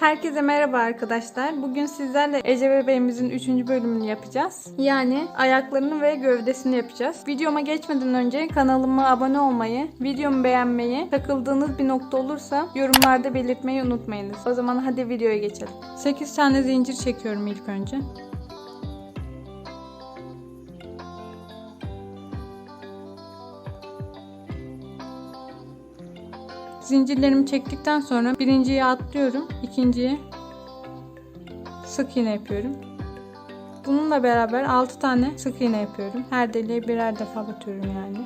Herkese merhaba arkadaşlar. Bugün sizlerle Ece bebeğimizin 3. bölümünü yapacağız. Yani ayaklarını ve gövdesini yapacağız. Videoma geçmeden önce kanalıma abone olmayı, videomu beğenmeyi, takıldığınız bir nokta olursa yorumlarda belirtmeyi unutmayınız. O zaman hadi videoya geçelim. 8 tane zincir çekiyorum ilk önce. Zincirlerimi çektikten sonra birinciye atlıyorum. ikinciye sık iğne yapıyorum. Bununla beraber 6 tane sık iğne yapıyorum. Her deliğe birer defa batıyorum yani.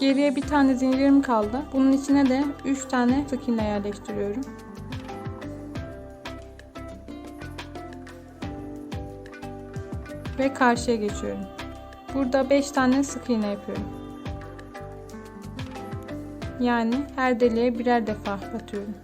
Geriye bir tane zincirim kaldı. Bunun içine de 3 tane sık iğne yerleştiriyorum. Ve karşıya geçiyorum. Burada 5 tane sık iğne yapıyorum. Yani her deliğe birer defa batıyorum.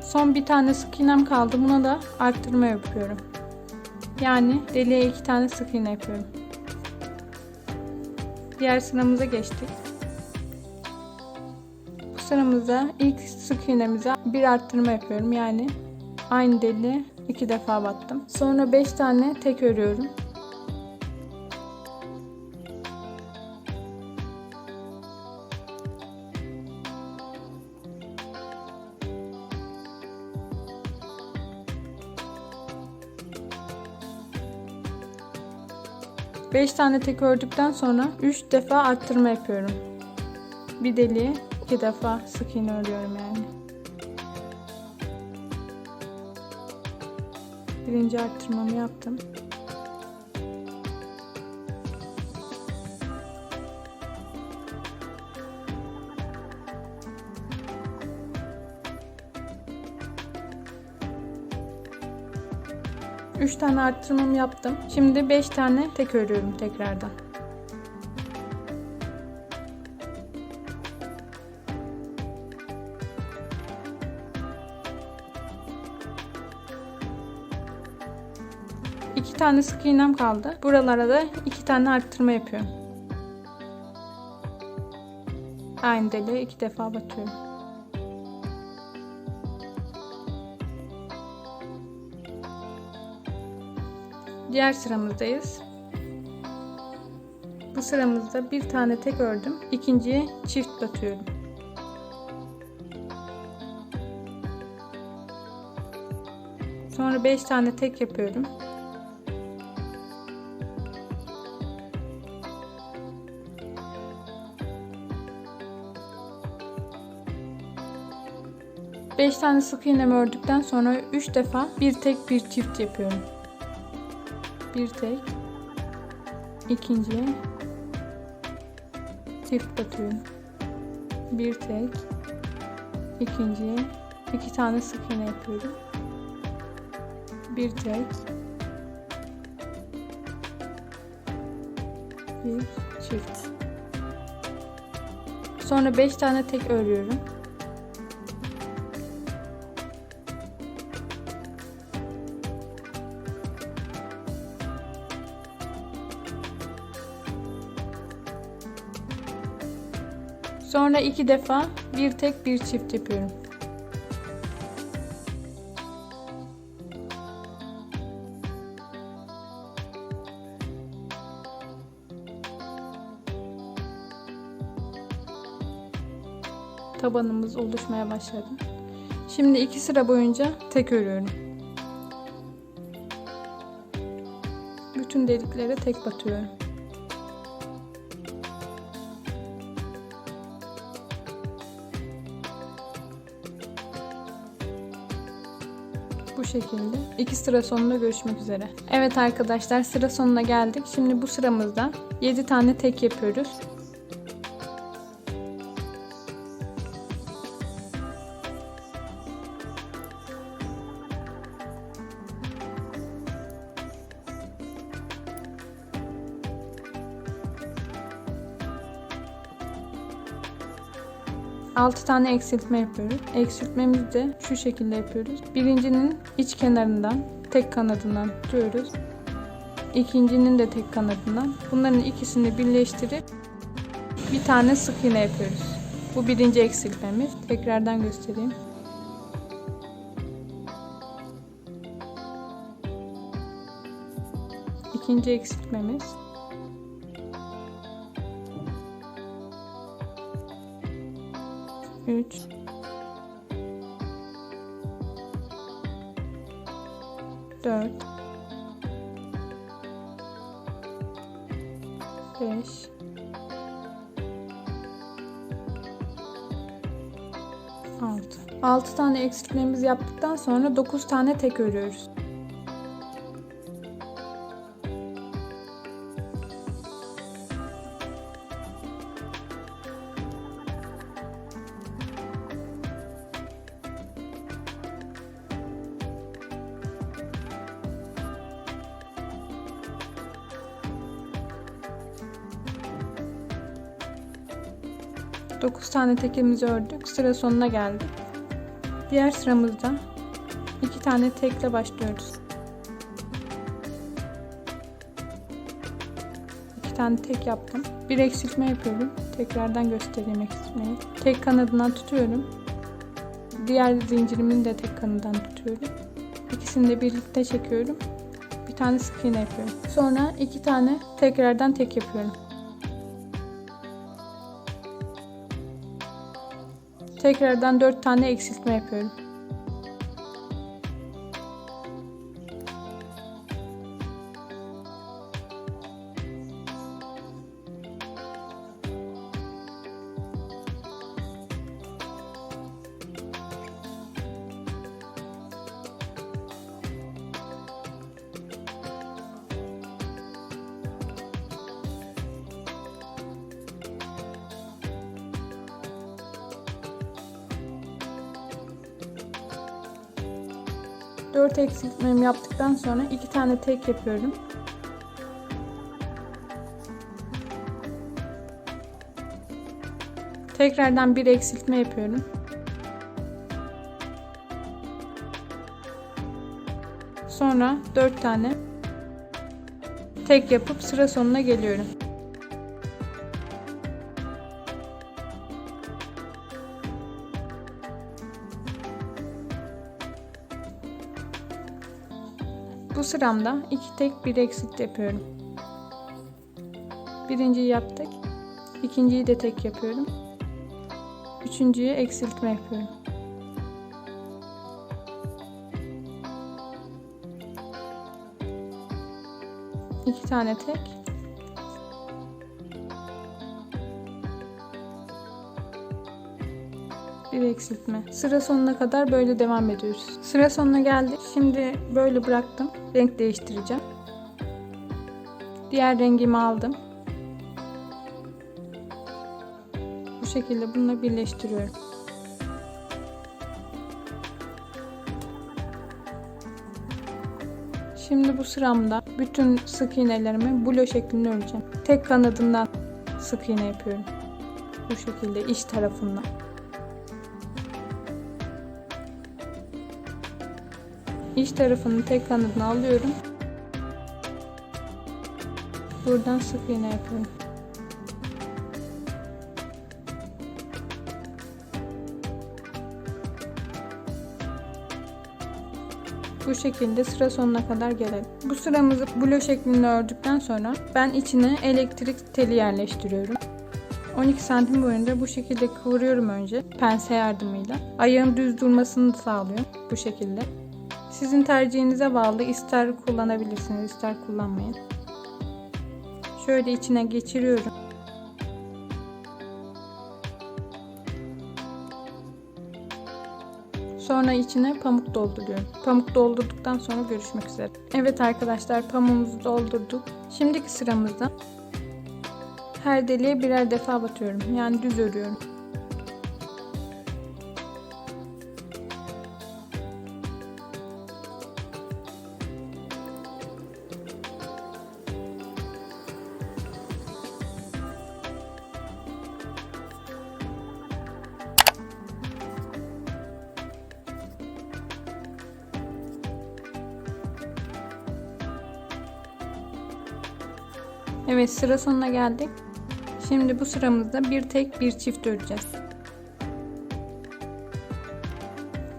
Son bir tane sık iğnem kaldı. Buna da arttırma yapıyorum. Yani deliğe iki tane sık iğne yapıyorum. Diğer sıramıza geçtik. Bu sıramızda ilk sık iğnemize bir arttırma yapıyorum. Yani aynı deliğe iki defa battım. Sonra 5 tane tek örüyorum. Beş tane tek ördükten sonra 3 defa arttırma yapıyorum. Bir deliğe 2 defa sık iğne örüyorum yani. Birinci arttırmamı yaptım. Tane arttırmamı yaptım. Şimdi beş tane tek örüyorum tekrardan. İki tane sık iğnem kaldı. Buralara da iki tane arttırma yapıyorum. Aynı deliğe iki defa batıyorum. Diğer sıramızdayız. Bu sıramızda bir tane tek ördüm. İkinciye çift batıyorum. Sonra 5 tane tek yapıyorum. Beş tane sık iğnemi ördükten sonra 3 defa bir tek bir çift yapıyorum bir tek. İkinciye çift batıyorum bir tek. İkinciye iki tane sık iğne yapıyorum. Bir tek. Bir çift. Sonra 5 tane tek örüyorum Sonra iki defa bir tek bir çift yapıyorum. Tabanımız oluşmaya başladı. Şimdi iki sıra boyunca tek örüyorum. Bütün deliklere tek batıyorum. Bu şekilde. İki sıra sonunda görüşmek üzere. Evet arkadaşlar sıra sonuna geldik. Şimdi bu sıramızda 7 tane tek yapıyoruz. 6 tane eksiltme yapıyoruz. Eksiltmemizi de şu şekilde yapıyoruz. Birincinin iç kenarından tek kanadından tutuyoruz. İkincinin de tek kanadından. Bunların ikisini birleştirip bir tane sık iğne yapıyoruz. Bu birinci eksiltmemiz. Tekrardan göstereyim. İkinci eksiltmemiz. Üç. Dört. Beş. Altı. Altı tane eksiltmemizi yaptıktan sonra dokuz tane tek örüyoruz. Tane tekimizi ördük. Sıra sonuna geldik. Diğer sıramızda iki tane tekle başlıyoruz. İki tane tek yaptım. Bir eksiltme yapıyorum. Tekrardan göstereyim eksiltmeyi. Tek kanadından tutuyorum. Diğer zincirimin de tek kanadından tutuyorum. İkisini de birlikte çekiyorum. Bir tane sık iğne yapıyorum. Sonra iki tane tekrardan tek yapıyorum. Tekrardan 4 tane eksiltme yapıyorum. Dört eksiltmemi yaptıktan sonra iki tane tek yapıyorum. Tekrardan bir eksiltme yapıyorum. Sonra 4 tane tek yapıp sıra sonuna geliyorum. Sıramda iki tek bir eksilt yapıyorum. Birinciyi yaptık. İkinciyi de tek yapıyorum. Üçüncüye eksiltme yapıyorum. İki tane tek. Bir eksiltme. Sıra sonuna kadar böyle devam ediyoruz. Sıra sonuna geldik. Şimdi böyle bıraktım. Renk değiştireceğim. Diğer rengimi aldım. Bu şekilde bununla birleştiriyorum. Şimdi bu sıramda bütün sık iğnelerimi bulo şeklinde öreceğim. Tek kanadından sık iğne yapıyorum. Bu şekilde iç tarafından. İç tarafının tek kanadını alıyorum. Buradan sık iğne yapıyorum. Bu şekilde sıra sonuna kadar gelelim. Bu sıramızı blo şeklinde ördükten sonra ben içine elektrik teli yerleştiriyorum. 12 santim boyunda bu şekilde kıvırıyorum önce pense yardımıyla. Ayağın düz durmasını sağlıyor bu şekilde. Sizin tercihinize bağlı ister kullanabilirsiniz ister kullanmayın. Şöyle içine geçiriyorum. Sonra içine pamuk dolduruyorum. Pamuk doldurduktan sonra görüşmek üzere. Evet arkadaşlar pamuğumuzu doldurduk. Şimdiki sıramızda her deliğe birer defa batıyorum. Yani düz örüyorum. Evet sıra sonuna geldik. Şimdi bu sıramızda bir tek bir çift öreceğiz.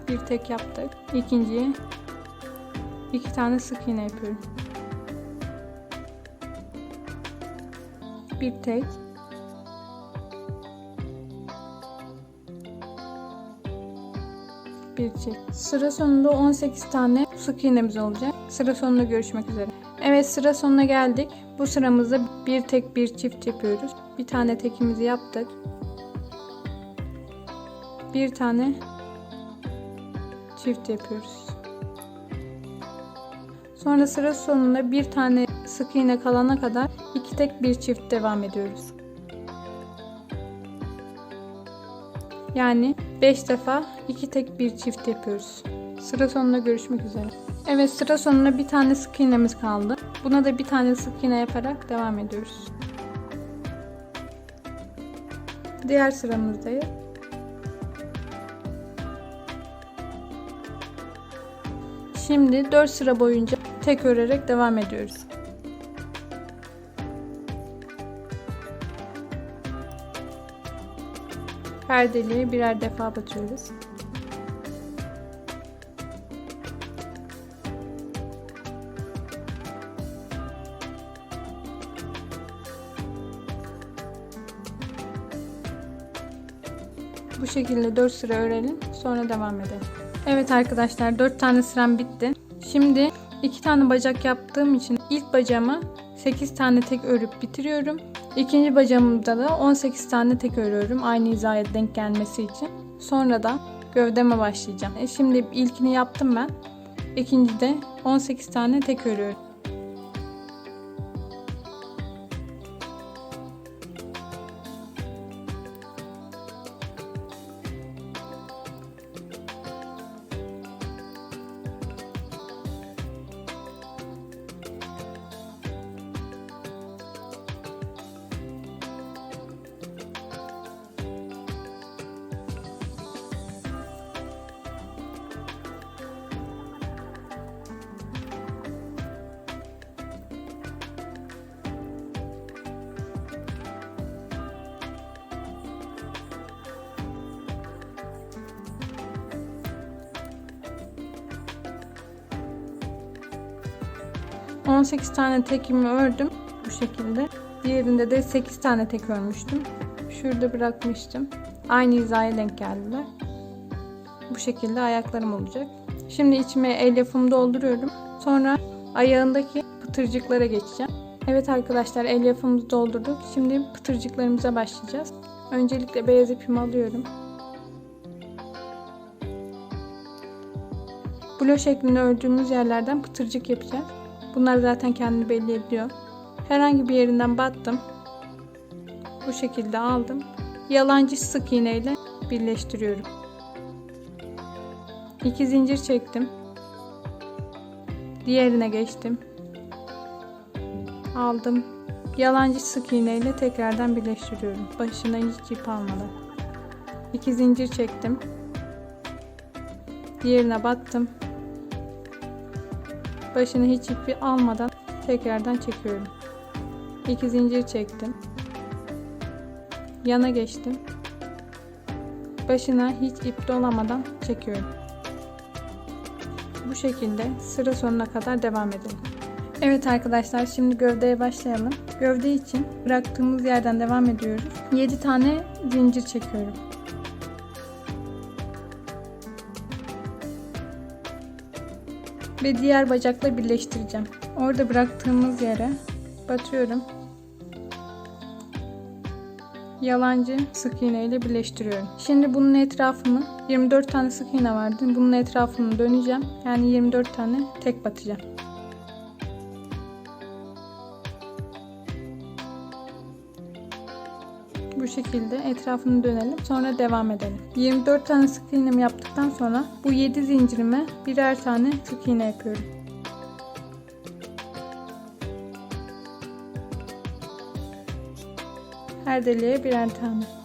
Bir tek yaptık. İkinciye iki tane sık iğne yapıyorum. Bir tek bir çift. Sıra sonunda 18 tane sık iğnemiz olacak. Sıra sonunda görüşmek üzere. Sıra sonuna geldik. Bu sıramızda bir tek bir çift yapıyoruz. Bir tane tekimizi yaptık. Bir tane çift yapıyoruz. Sonra sıra sonunda bir tane sık iğne kalana kadar iki tek bir çift devam ediyoruz. Yani 5 defa iki tek bir çift yapıyoruz. Sıra sonunda görüşmek üzere. Evet sıra sonunda bir tane sık iğnemiz kaldı. Buna da bir tane sık iğne yaparak devam ediyoruz. Diğer sıramızdayız. Şimdi 4 sıra boyunca tek örerek devam ediyoruz. Her deliğe birer defa batıyoruz. Şekilde 4 sıra örelim. Sonra devam edelim. Evet arkadaşlar 4 tane sıram bitti. Şimdi 2 tane bacak yaptığım için ilk bacağımı 8 tane tek örüp bitiriyorum. İkinci bacağımda da 18 tane tek örüyorum aynı hizaya denk gelmesi için. Sonra da gövdeme başlayacağım. E şimdi ilkini yaptım ben. İkinci de 18 tane tek örüyorum. 18 tane tekimi ördüm bu şekilde. Diğerinde de 8 tane tek örmüştüm. Şurada bırakmıştım. Aynı hizaya denk geldiler. Bu şekilde ayaklarım olacak. Şimdi içime elyafımı dolduruyorum. Sonra ayağındaki pıtırcıklara geçeceğim. Evet arkadaşlar elyafımızı doldurduk. Şimdi pıtırcıklarımıza başlayacağız. Öncelikle beyaz ipimi alıyorum. Blo şeklinde ördüğümüz yerlerden pıtırcık yapacağız. Bunlar zaten kendini belli ediyor. Herhangi bir yerinden battım. Bu şekilde aldım. Yalancı sık iğne ile birleştiriyorum. İki zincir çektim. Diğerine geçtim. Aldım. Yalancı sık iğne ile tekrardan birleştiriyorum. Başına hiç ip almadan. İki zincir çektim. Diğerine battım. Başını hiç ipi almadan tekrardan çekiyorum. İki zincir çektim. Yana geçtim. Başına hiç ip dolamadan çekiyorum. Bu şekilde sıra sonuna kadar devam edelim. Evet arkadaşlar şimdi gövdeye başlayalım. Gövde için bıraktığımız yerden devam ediyoruz. 7 tane zincir çekiyorum. Ve diğer bacakla birleştireceğim. Orada bıraktığımız yere batıyorum. Yalancı sık iğne ile birleştiriyorum. Şimdi bunun etrafını 24 tane sık iğne vardı. Bunun etrafını döneceğim. Yani 24 tane tek batacağım. Şekilde etrafını dönelim. Sonra devam edelim. 24 tane sık iğnemi yaptıktan sonra bu 7 zincirime birer tane sık iğne yapıyorum. Her deliğe birer tane.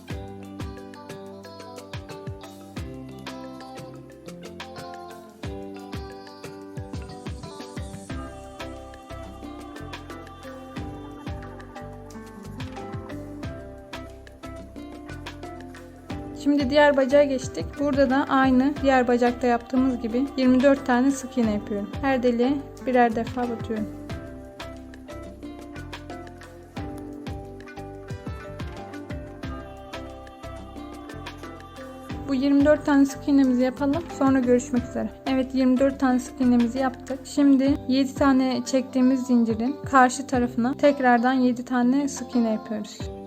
Diğer bacağa geçtik. Burada da aynı diğer bacakta yaptığımız gibi 24 tane sık iğne yapıyorum. Her deliğe birer defa batıyorum. Bu 24 tane sık iğnemizi yapalım. Sonra görüşmek üzere. Evet 24 tane sık iğnemizi yaptık. Şimdi 7 tane çektiğimiz zincirin karşı tarafına tekrardan 7 tane sık iğne yapıyoruz.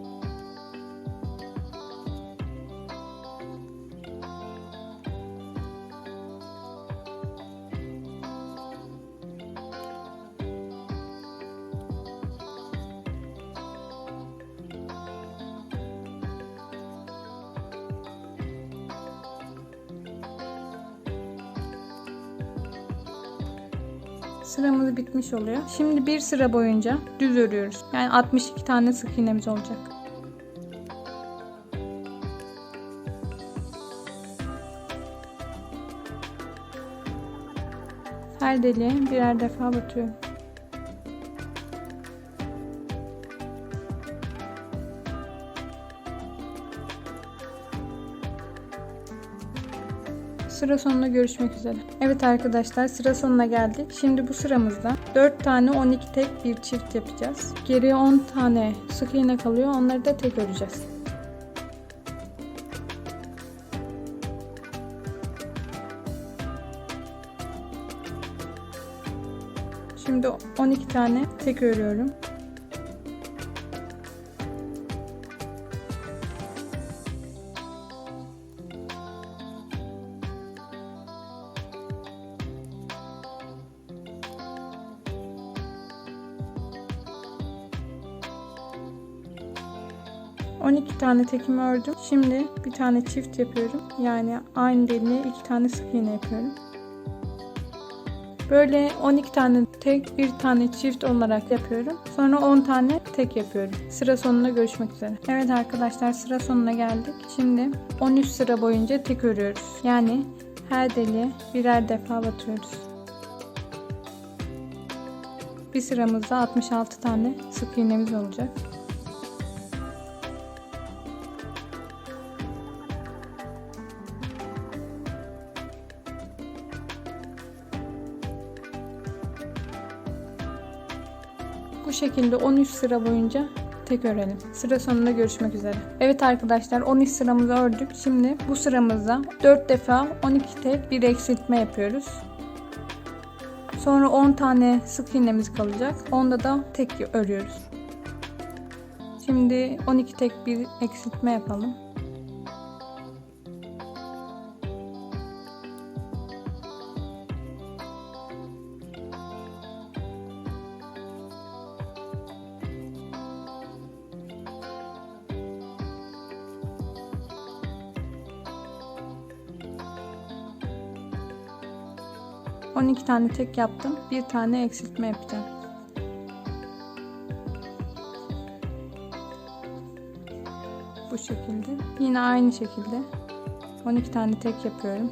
Bitmiş oluyor. Şimdi bir sıra boyunca düz örüyoruz. Yani 62 tane sık iğnemiz olacak. Her deliğe birer defa batıyorum. Sıra sonunda görüşmek üzere. Evet arkadaşlar sıra sonuna geldik. Şimdi bu sıramızda 4 tane 12 tek bir çift yapacağız. Geriye 10 tane sık iğne kalıyor. Onları da tek öreceğiz. Şimdi 12 tane tek örüyorum. Tane tekimi ördüm. Şimdi bir tane çift yapıyorum. Yani aynı deliğe iki tane sık iğne yapıyorum. Böyle 12 tane tek, bir tane çift olarak yapıyorum. Sonra 10 tane tek yapıyorum. Sıra sonunda görüşmek üzere. Evet arkadaşlar sıra sonuna geldik. Şimdi 13 sıra boyunca tek örüyoruz. Yani her deliğe birer defa batıyoruz. Bir sıramızda 66 tane sık iğnemiz olacak. Şekilde 13 sıra boyunca tek örelim. Sıra sonunda görüşmek üzere. Evet arkadaşlar 13 sıramızı ördük. Şimdi bu sıramızda 4 defa 12 tek bir eksiltme yapıyoruz. Sonra 10 tane sık iğnemiz kalacak. Onda da tek örüyoruz. Şimdi 12 tek bir eksiltme yapalım. İki tane tek yaptım. Bir tane eksiltme yapacağım. Bu şekilde. Yine aynı şekilde 12 tane tek yapıyorum.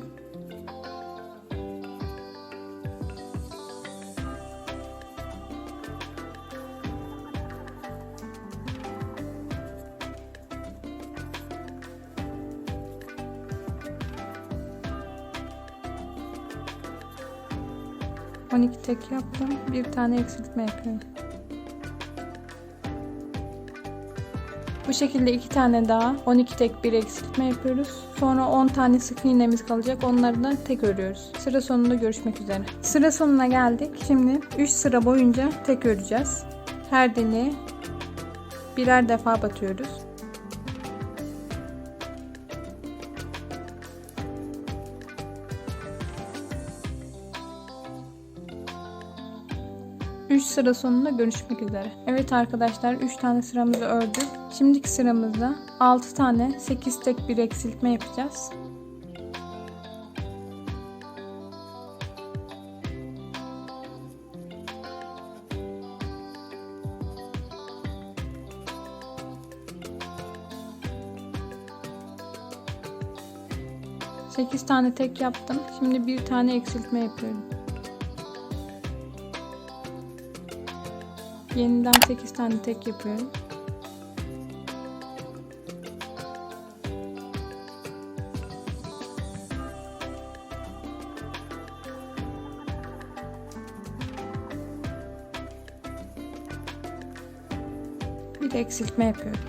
On iki tek yaptım. Bir tane eksiltme yapıyorum. Bu şekilde iki tane daha 12 tek bir eksiltme yapıyoruz. Sonra 10 tane sık iğnemiz kalacak. Onları da tek örüyoruz. Sıra sonunda görüşmek üzere. Sıra sonuna geldik. Şimdi 3 sıra boyunca tek öreceğiz. Her deliğe birer defa batıyoruz. Sıra sonunda görüşmek üzere. Evet arkadaşlar 3 tane sıramızı ördük. Şimdiki sıramızda 6 tane 8 tek bir eksiltme yapacağız. Sekiz tane tek yaptım. Şimdi bir tane eksiltme yapıyorum. yeniden 8 tane tek yapıyorum. Bir de eksiltme yapıyorum.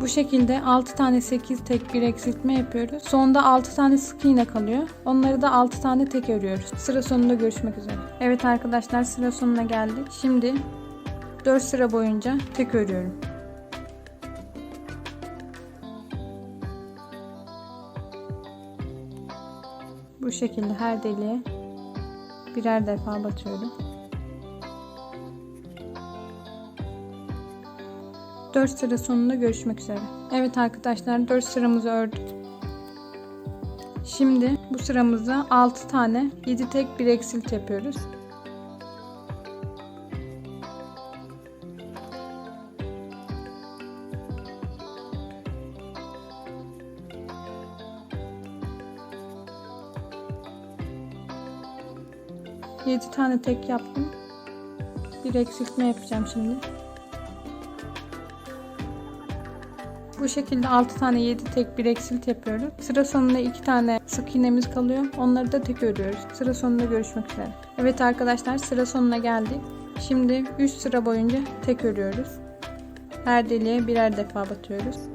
Bu şekilde 6 tane 8 tek bir eksiltme yapıyoruz. Sonda 6 tane sık iğne kalıyor. Onları da 6 tane tek örüyoruz. Sıra sonunda görüşmek üzere. Evet arkadaşlar sıra sonuna geldik. Şimdi 4 sıra boyunca tek örüyorum. Bu şekilde her deliğe birer defa batıyorum. 4 sıra sonunda görüşmek üzere. Evet arkadaşlar 4 sıramızı ördük. Şimdi bu sıramızda 6 tane 7 tek bir eksilt yapıyoruz. Tane tek yaptım. Bir eksiltme yapacağım şimdi. Bu şekilde 6 tane 7 tek bir eksilt yapıyoruz. Sıra sonunda 2 tane sık iğnemiz kalıyor. Onları da tek örüyoruz. Sıra sonunda görüşmek üzere. Evet arkadaşlar sıra sonuna geldik. Şimdi 3 sıra boyunca tek örüyoruz. Her deliğe birer defa batıyoruz.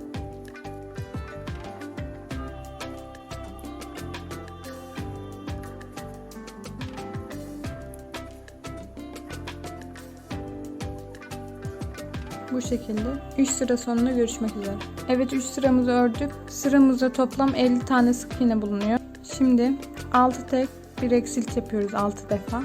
Bu şekilde 3 sıra sonunda görüşmek üzere. Evet 3 sıramızı ördük. Sıramızda toplam 50 tane sık iğne bulunuyor. Şimdi 6 tek bir eksilt yapıyoruz 6 defa.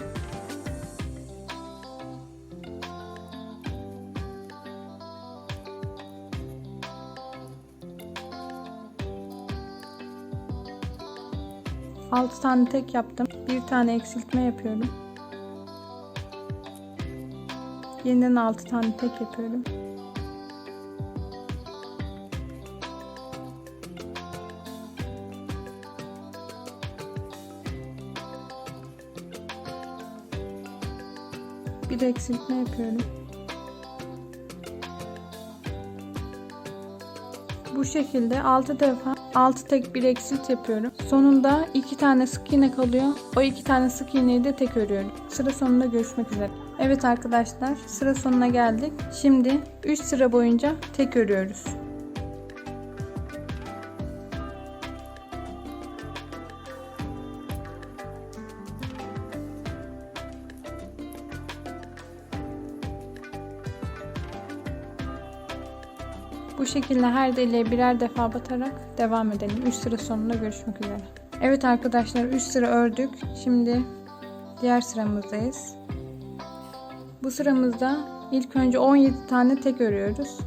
Altı tane tek yaptım. Bir tane eksiltme yapıyorum. Yeniden 6 tane tek yapıyorum. Bir eksiltme yapıyorum. Bu şekilde 6 defa 6 tek bir eksilt yapıyorum. Sonunda 2 tane sık iğne kalıyor. O 2 tane sık iğneyi de tek örüyorum. Sıra sonunda görüşmek üzere. Evet arkadaşlar sıra sonuna geldik. Şimdi 3 sıra boyunca tek örüyoruz. Şekilde her deliğe birer defa batarak devam edelim. 3 sıra sonunda görüşmek üzere. Evet arkadaşlar 3 sıra ördük. Şimdi diğer sıramızdayız. Bu sıramızda ilk önce 17 tane tek örüyoruz.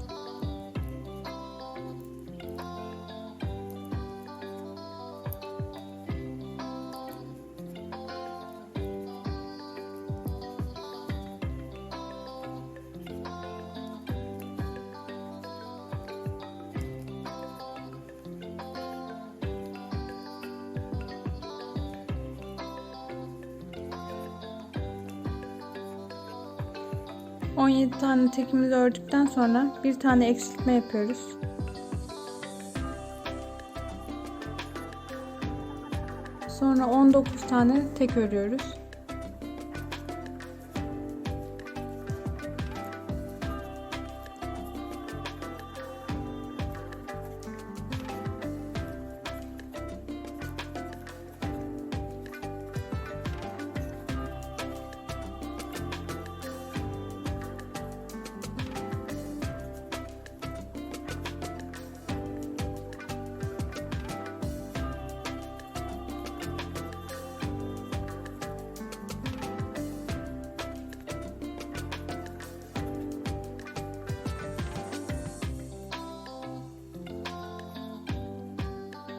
17 tane tekimizi ördükten sonra bir tane eksiltme yapıyoruz. Sonra 19 tane tek örüyoruz.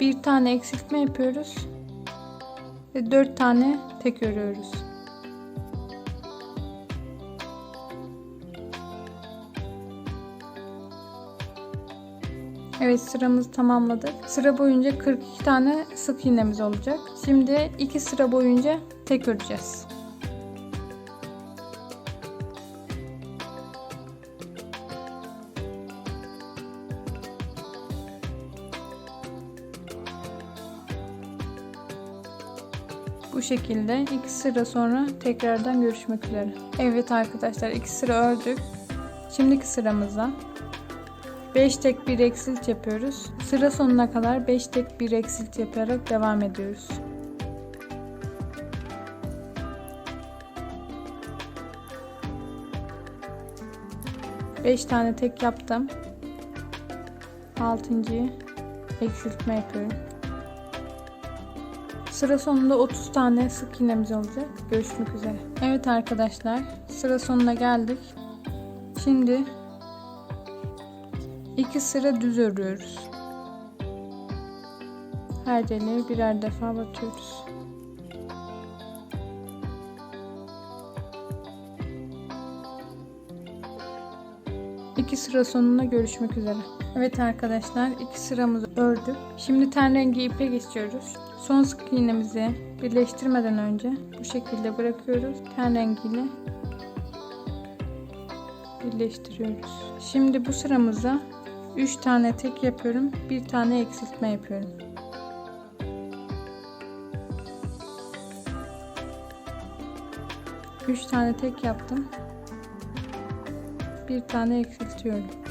Bir tane eksiltme yapıyoruz. Ve 4 tane tek örüyoruz. Evet sıramızı tamamladık. Sıra boyunca 42 tane sık iğnemiz olacak. Şimdi 2 sıra boyunca tek öreceğiz. Şekilde iki sıra sonra tekrardan görüşmek üzere. Evet arkadaşlar iki sıra ördük. Şimdiki sıramızda 5 tek bir eksilt yapıyoruz. Sıra sonuna kadar 5 tek bir eksilt yaparak devam ediyoruz. Beş tane tek yaptım. Altıncıyı eksiltme yapıyorum. Sıra sonunda 30 tane sık iğnemiz olacak. Görüşmek üzere. Evet arkadaşlar sıra sonuna geldik. Şimdi iki sıra düz örüyoruz. Her deliğe birer defa batıyoruz. İki sıra sonuna görüşmek üzere. Evet arkadaşlar iki sıramızı ördük. Şimdi ten rengi ipe geçiyoruz. Son sık iğnemizi birleştirmeden önce bu şekilde bırakıyoruz. Ten rengiyle birleştiriyoruz. Şimdi bu sıramıza 3 tane tek yapıyorum. Bir tane eksiltme yapıyorum. Üç tane tek yaptım. Bir tane eksiltiyorum.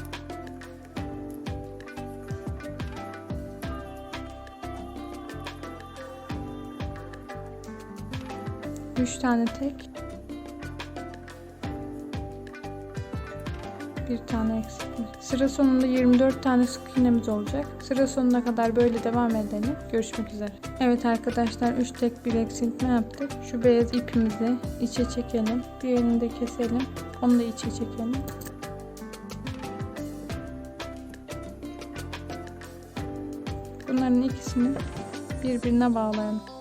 Üç tane tek. Bir tane eksiltme. Sıra sonunda 24 tane sık iğnemiz olacak. Sıra sonuna kadar böyle devam edelim. Görüşmek üzere. Evet arkadaşlar 3 tek bir eksiltme yaptık. Şu beyaz ipimizi içe çekelim. Diğerini de keselim. Onu da içe çekelim. Bunların ikisini birbirine bağlayalım.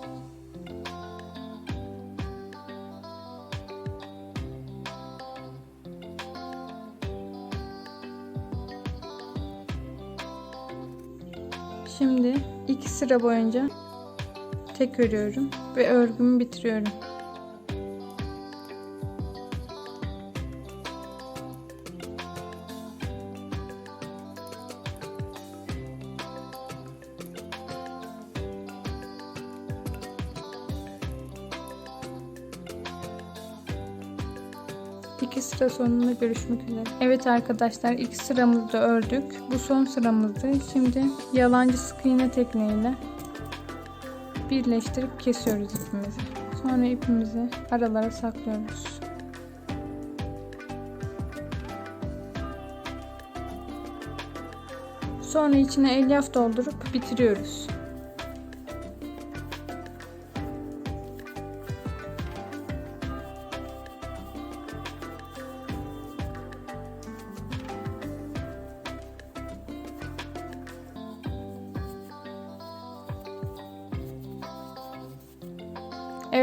Sıra boyunca tek örüyorum ve örgümü bitiriyorum. Sonunda görüşmek üzere. Evet arkadaşlar ilk sıramızda ördük. Bu son sıramızdı. Şimdi yalancı sık iğne tekniğiyle birleştirip kesiyoruz ipimizi. Sonra ipimizi aralara saklıyoruz. Sonra içine elyaf doldurup bitiriyoruz.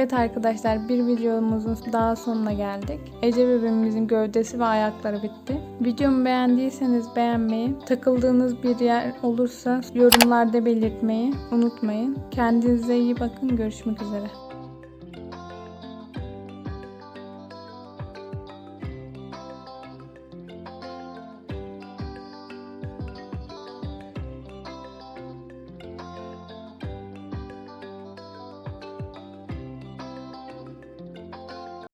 Evet arkadaşlar bir videomuzun daha sonuna geldik. Ece bebeğimizin gövdesi ve ayakları bitti. Videomu beğendiyseniz beğenmeyi, takıldığınız bir yer olursa yorumlarda belirtmeyi unutmayın. Kendinize iyi bakın. Görüşmek üzere.